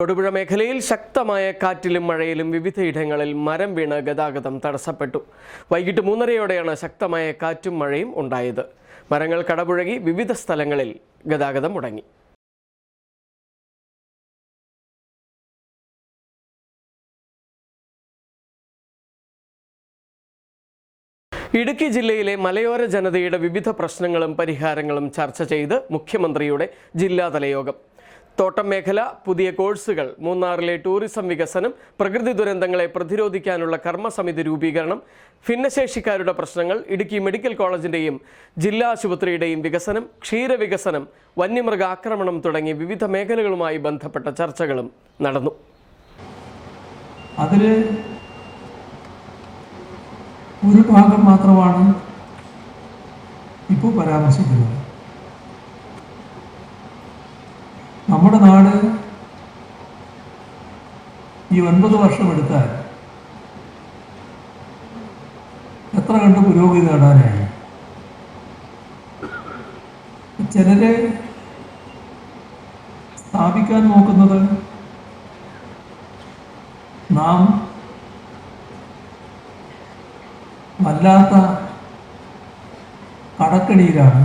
തൊടുപുഴ മേഖലയിൽ ശക്തമായ കാറ്റിലും മഴയിലും വിവിധയിടങ്ങളിൽ മരം വീണ് ഗതാഗതം തടസ്സപ്പെട്ടു. വൈകിട്ട് മൂന്നരയോടെയാണ് ശക്തമായ കാറ്റും മഴയും ഉണ്ടായത്. മരങ്ങൾ കടപുഴകി വിവിധ സ്ഥലങ്ങളിൽ ഗതാഗതം മുടങ്ങി. ഇടുക്കി ജില്ലയിലെ മലയോര ജനതയുടെ വിവിധ പ്രശ്നങ്ങളും പരിഹാരങ്ങളും ചർച്ച ചെയ്ത് മുഖ്യമന്ത്രിയുടെ ജില്ലാതല യോഗം. തോട്ടം മേഖല പുതിയ കോഴ്സുകൾ മൂന്നാറിലെ ടൂറിസം വികസനം പ്രകൃതി ദുരന്തങ്ങളെ പ്രതിരോധിക്കാനുള്ള കർമ്മസമിതി രൂപീകരണം ഭിന്നശേഷിക്കാരുടെ പ്രശ്നങ്ങൾ ഇടുക്കി മെഡിക്കൽ കോളേജിന്റെയും ജില്ലാ ആശുപത്രിയുടെയും വികസനം ക്ഷീരവികസനം വന്യമൃഗ ആക്രമണം തുടങ്ങി വിവിധ മേഖലകളുമായി ബന്ധപ്പെട്ട ചർച്ചകളും നടന്നു. അതിൽ ഒരു ഭാഗം മാത്രമാണ് ഇപ്പോൾ പരാമർശിക്കുന്നത്. നമ്മുടെ നാട് ഈ ഒൻപത് വർഷം എടുത്താൽ എത്ര കണ്ട് പുരോഗതി നേടാനായി? ചിലരെ സ്ഥാപിക്കാൻ നോക്കുന്നത് നാം വല്ലാത്ത കടക്കണിയിലാണ്.